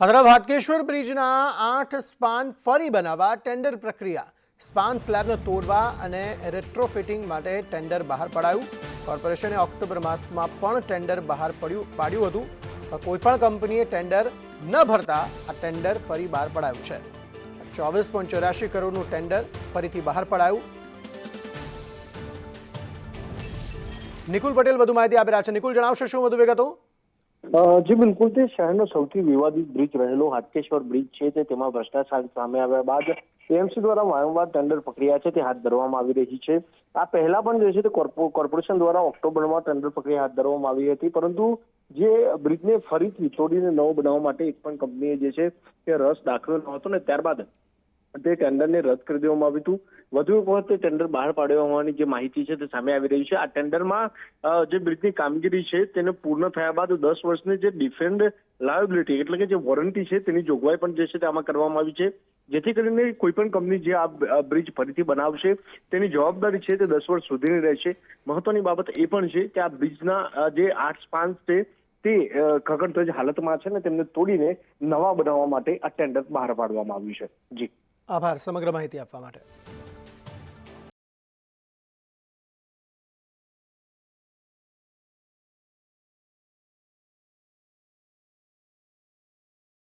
તરફ હાટકેશ્વર બ્રિજના આઠ સ્પાન ફરી બનાવવા ટેન્ડર પ્રક્રિયા. સ્પાન સ્લેબને તોડવા અને રેટ્રોફિટિંગ માટે ટેન્ડર બહાર પડાયું. કોર્પોરેશને ઓક્ટોબર માસમાં પણ ટેન્ડર બહાર પડ્યું, પાડ્યું હતું. કોઈપણ કંપનીએ ટેન્ડર ન ભરતા આ ટેન્ડર ફરી બહાર પડાયું છે. ચોવીસ પોઈન્ટ ચોરાશી કરોડનું ટેન્ડર ફરીથી બહાર પડાયું. નિકુલ પટેલ, વધુ માહિતી આપી રહ્યા છે. નિકુલ, જણાવશો શું વધુ વિગતો? જી, બિલકુલ. તે શહેરનો સૌથી વિવાદિત બ્રિજ રહેલો હાટકેશ્વર બ્રિજ છે તે તેમાં ભ્રષ્ટાચાર સામે આવ્યા બાદ એમસી દ્વારા વારંવાર ટેન્ડર પ્રક્રિયા છે તે હાથ ધરવામાં આવી રહી છે. આ પહેલા પણ જે છે તે કોર્પો- કોર્પોરેશન દ્વારા ઓક્ટોબરમાં ટેન્ડર પ્રક્રિયા હાથ ધરવામાં આવી હતી. પરંતુ જે બ્રિજને ફરીથી તોડીને નવો બનાવવા માટે એક પણ કંપનીએ જે છે તે રસ દાખવ્યો ન હતો ને ત્યારબાદ તે ટેન્ડરને રદ કરી દેવામાં આવ્યું હતું. વધુ એક વખત ટેન્ડર બહાર પાડ્યા હોવાની જે માહિતી છે તે સામે આવી રહી છે. આ ટેન્ડરમાં જે બ્રિજની કામગીરી છે તેને પૂર્ણ થયા બાદ દસ વર્ષની જે ડિફેન્ડ લાયબિલિટી એટલે કે જે વોરંટી છે તેની જોગવાઈ પણ જે છે તે આમાં કરવામાં આવી છે. જેથી કરીને કોઈ પણ કંપની જે આ બ્રિજ ફરીથી બનાવશે, તેની જવાબદારી છે તે દસ વર્ષ સુધીની રહેશે. મહત્વની બાબત એ પણ છે કે આ બ્રિજના જે આઠ સ્પાન્સ છે તે ખગડધ્વજ હાલતમાં છે ને તેમને તોડીને નવા બનાવવા માટે આ ટેન્ડર બહાર પાડવામાં આવ્યું છે. જી. આભાર સમગ્ર માહિતી આપવા માટે.